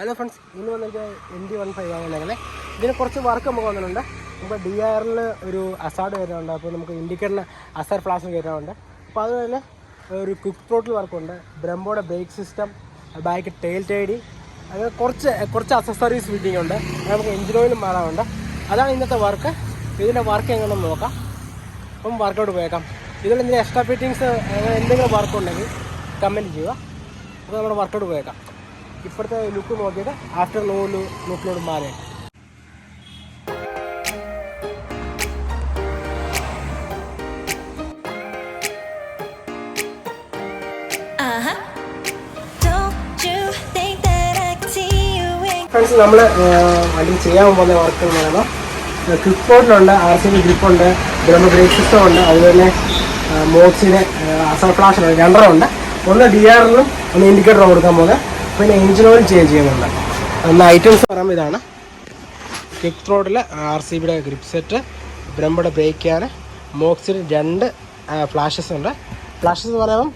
Hello friends ഇന്ന് വന്നിട്ട് N D one five ആണെങ്കിലേ ഇതിന് കുറച്ച് വർക്ക് നമുക്ക് വന്നിട്ടുണ്ട്. നമുക്ക് ഡി ആറിൽ ഒരു അസാഡ് വരുന്നുണ്ട്. അപ്പോൾ നമുക്ക് ഇൻഡിക്കേറ്ററിന് അസാർ ഫ്ലാഷ് വരുന്നുണ്ട്. അപ്പോൾ അത് തന്നെ ഒരു കുക്ക് ത്രോട്ടിൽ വർക്കുണ്ട് ബ്രംബോയുടെ brake system back tail tidy അങ്ങനെ കുറച്ച് കുറച്ച് അസസറീസ് ഫിറ്റിംഗ് ഉണ്ട്. നമുക്ക് എഞ്ചിൻ ഓയിലും മാറാറുണ്ട് അതാണ് ഇന്നത്തെ വർക്ക് ഇതിന്റെ വർക്ക് എങ്ങനെ നോക്കാം. അപ്പം വർക്കൗട്ട് പോയേക്കാം. ഇതിൽ എന്തെങ്കിലും എക്സ്ട്രാ ഫിറ്റിങ്സ് എന്തെങ്കിലും വർക്ക് ഉണ്ടെങ്കിൽ കമന്റ് ചെയ്യുക. അപ്പോൾ നമ്മുടെ വർക്കൗട്ട് പോയേക്കാം. ഇപ്പോഴത്തെ ലുക്ക് നോക്കിയിട്ട് ആഫ്റ്റർ ലോ ലുക്കിലോട് മാറി. ഫ്രണ്ട്സ് നമ്മൾ വണ്ടി ചെയ്യാൻ പോകുന്ന വർക്ക് എന്ന് പറയുമ്പോൾ ക്രിപ്പോട്ടിലുണ്ട് ആർ സി ബി ഗ്രിപ്പുണ്ട് ബ്രഹ്മ ബ്രേക്ക് സിസ്റ്റം ഉണ്ട് അതുപോലെ മോക്സിന് അസർ ഫ്ലാഷ് ഉണ്ട് രണ്ടെണ്ണം ഉണ്ട്. ഒന്ന് ഡി ആറിലും ഒന്ന് ഇൻഡിക്കേറ്റർ കൊടുക്കാൻ പോകുന്നത്. പിന്നെ എഞ്ചിൻ ഓയിൽ ചേഞ്ച് ചെയ്യുന്നുണ്ട്. ഒന്ന് ഐറ്റംസ് പറയുമ്പോൾ ഇതാണ്. കിക്ക് റോഡിൽ ആർ സി ബിയുടെ ഗ്രിപ്പ് സെറ്റ് ബ്രംബയുടെ ബ്രേക്ക് ക്യാന് മോക്സിന് രണ്ട് ഫ്ലാഷസ് ഉണ്ട്. ഫ്ലാഷസ് എന്ന് പറയുമ്പം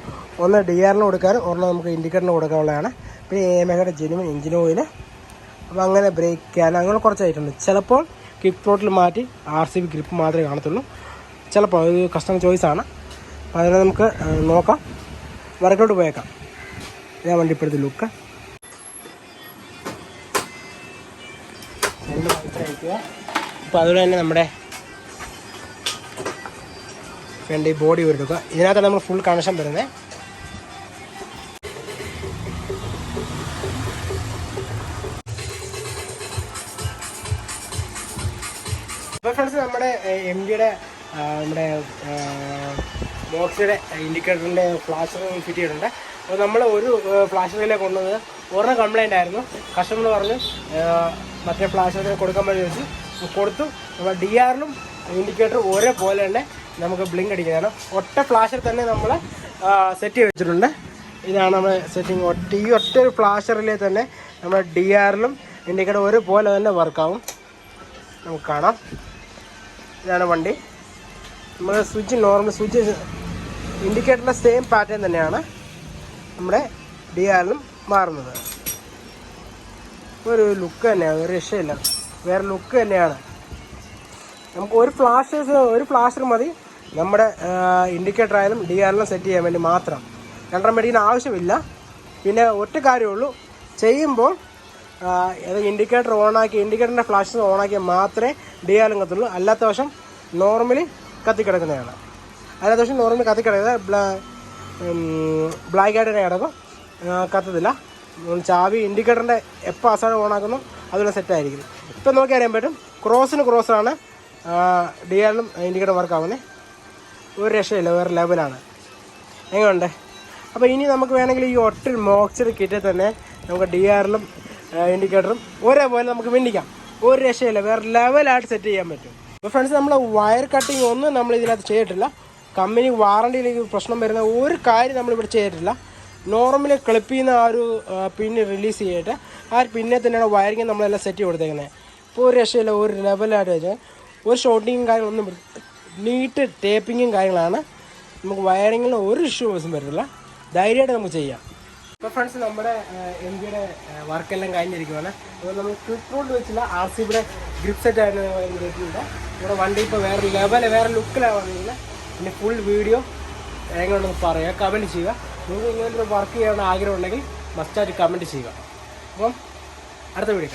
ഒന്ന് ഡി ആറിന് കൊടുക്കാനും ഒരെണ്ണം നമുക്ക് ഇൻഡിക്കേറ്ററിന് കൊടുക്കാനുള്ളതാണ്. പിന്നെ എ മെഗയുടെ ജെനുവൻ എഞ്ചിൻ ഓയിൽ അപ്പോൾ അങ്ങനെ ബ്രേക്ക് ക്യാൻ അങ്ങനെ കുറച്ച് ഐറ്റം ഉണ്ട്. ചിലപ്പോൾ കിക്ക് ത്രോട്ടിൽ മാറ്റി ആർ സി ബി ഗ്രിപ്പ് മാത്രമേ കാണത്തുള്ളൂ. ചിലപ്പോൾ അത് കസ്റ്റമർ ചോയ്സ് ആണ്. അപ്പോൾ അതിനെ നമുക്ക് നോക്കാം. വർക്കൗട്ട് പോയേക്കാം. ഞാൻ വണ്ടി ഇപ്പോഴത്തെ ലുക്ക് മനസ്സിലാക്കുക അപ്പോൾ അതുപോലെ തന്നെ നമ്മുടെ ഫ്രണ്ട് ഈ ബോഡി ഉരുടുക്കുക ഇതിനകത്താണ് നമ്മൾ ഫുൾ കണക്ഷൻ വരുന്നത് അപ്പോൾ ഫ്രണ്ട്സ് നമ്മുടെ എം ഡിയുടെ നമ്മുടെ ബോക്സിയുടെ ഇൻഡിക്കേറ്ററിന്റെ ഫ്ലാഷ് ഫിറ്റ് ചെയ്തിട്ടുണ്ട് അപ്പോൾ നമ്മൾ ഒരു ഫ്ലാഷറിലെ കൊണ്ടുവന്നത് ഒരെണ്ണം കംപ്ലൈന്റ് ആയിരുന്നു. കസ്റ്റമർ പറഞ്ഞ് മറ്റേ ഫ്ലാഷറിന് കൊടുക്കാൻ വേണ്ടി വെച്ച് കൊടുത്തു. നമ്മൾ ഡി ആറിലും ഇൻഡിക്കേറ്റർ ഒരേപോലെ തന്നെ നമുക്ക് ബ്ലിങ്ക് അടിക്കുന്നതാണ് ഒറ്റ ഫ്ലാഷർ തന്നെ നമ്മൾ സെറ്റ് ചെയ്ത് വെച്ചിട്ടുണ്ട്. ഇതാണ് നമ്മൾ സെറ്റിംഗ് ഒറ്റ ഈ ഒറ്റ ഒരു ഫ്ലാഷറിലെ തന്നെ നമ്മൾ ഡി ആറിലും ഇൻഡിക്കേറ്റർ ഒരുപോലെ തന്നെ വർക്കാവും നമുക്ക് കാണാം. ഇതാണ് വണ്ടി. നമ്മൾ സ്വിച്ച് നോർമൽ സ്വിച്ച് ഇൻഡിക്കേറ്ററിന്റെ സെയിം പാറ്റേൺ തന്നെയാണ് നമ്മുടെ ഡി ആറിലും മാറുന്നത്. ഒരു ലുക്ക് തന്നെയാണ് ഒരു രക്ഷയില്ല. വേറെ ലുക്ക് തന്നെയാണ്. നമുക്ക് ഒരു ഫ്ലാഷേഴ്സ് ഒരു ഫ്ലാഷർ മതി. നമ്മുടെ ഇൻഡിക്കേറ്റർ ആയാലും ഡി ആറിലും സെറ്റ് ചെയ്യാൻ വേണ്ടി മാത്രം. രണ്ടെണ്ണം മേടിക്കുന്ന ആവശ്യമില്ല. പിന്നെ ഒറ്റ കാര്യമുള്ളൂ. ചെയ്യുമ്പോൾ അത് ഇൻഡിക്കേറ്റർ ഓണാക്കി ഇൻഡിക്കേറ്ററിന്റെ ഫ്ലാഷസ് ഓണാക്കിയാൽ മാത്രമേ ഡി ആറിലും കത്തുള്ളൂ അല്ലാത്ത വശം നോർമലി കത്തിക്കിടക്കുന്നതാണ്. അല്ലാത്ത വശം നോർമലി കത്തിക്കിടക്കുന്നത് ബ്ലാക്ക് ആയിട്ട് തന്നെ കിടക്കും. കത്തത്തില്ല. ചാവി ഇൻഡിക്കേറ്ററിന്റെ എപ്പോൾ അവസാനം ഓണാക്കുന്നു അതുപോലെ സെറ്റായിരിക്കും ഇപ്പം നോക്കി അറിയാൻ പറ്റും ക്രോസിന് ക്രോസാണ് ഡി ആറിലും ഇൻഡിക്കേറ്റർ വർക്ക് ആവുന്നത് ഒരു രക്ഷയില്ല വേറെ ലെവലാണ് എങ്ങനെയുണ്ട്? അപ്പോൾ ഇനി നമുക്ക് വേണമെങ്കിൽ ഈ ഒറ്റ മോക്സിൽ കിറ്റിൽ തന്നെ നമുക്ക് ഡി ആറിലും ഇൻഡിക്കേറ്ററും ഒരേപോലെ നമുക്ക് വിന്നിക്കാം ഒരു രക്ഷയില്ല വേറെ ലെവലായിട്ട് സെറ്റ് ചെയ്യാൻ പറ്റും. അപ്പോൾ ഫ്രണ്ട്സ് നമ്മൾ വയർ കട്ടിങ് ഒന്നും നമ്മൾ ഇതിനകത്ത് ചെയ്തിട്ടില്ല. കമ്പനി വാറണ്ടിയിലേക്ക് പ്രശ്നം വരുന്ന ഒരു കാര്യം നമ്മളിവിടെ ചെയ്തിട്ടില്ല. നോർമലി ക്ലിപ്പ് ചെയ്യുന്ന ആ ഒരു പിന്ന് റിലീസ് ചെയ്തിട്ട് ആ പിന്നെ തന്നെയാണ് വയറിങ് നമ്മളെല്ലാം സെറ്റ് കൊടുത്തേക്കുന്നത് ഇപ്പോൾ ഒരു രക്ഷയില്ല ഒരു ലെവലായിട്ട് വെച്ചാൽ ഒരു ഷോട്ടിങ്ങും കാര്യങ്ങളൊന്നും നീറ്റ് ടേപ്പിങ്ങും കാര്യങ്ങളാണ്. നമുക്ക് വയറിങ്ങിൽ ഒരു ഇഷ്യൂസും വരില്ല. ധൈര്യമായിട്ട് നമുക്ക് ചെയ്യാം. ഇപ്പോൾ ഫ്രണ്ട്സ് നമ്മുടെ എം ജിയുടെ വർക്കെല്ലാം കഴിഞ്ഞിരിക്കുവാണ്. അപ്പോൾ നമ്മൾ ക്ലിപ്പ് റോഡ് വെച്ചുള്ള ആർ സി ബിയുടെ ഗ്രിപ്പ് ആയിരുന്നു വരുന്നുണ്ട് ഇവിടെ വണ്ടി ഇപ്പോൾ വേറെ ലെവൽ വേറെ ലുക്കിലാണ് വന്നിരിക്കുന്നത് പിന്നെ ഫുൾ വീഡിയോ എങ്ങനെയുണ്ടെന്ന് പറയുക കമന്റ് ചെയ്യുക. നിങ്ങൾക്ക് ഇങ്ങനെ വർക്ക് ചെയ്യാൻ ആഗ്രഹം ഉണ്ടെങ്കിൽ മസ്റ്റായിട്ട് കമന്റ് ചെയ്യുക. അപ്പം അടുത്ത വീഡിയോ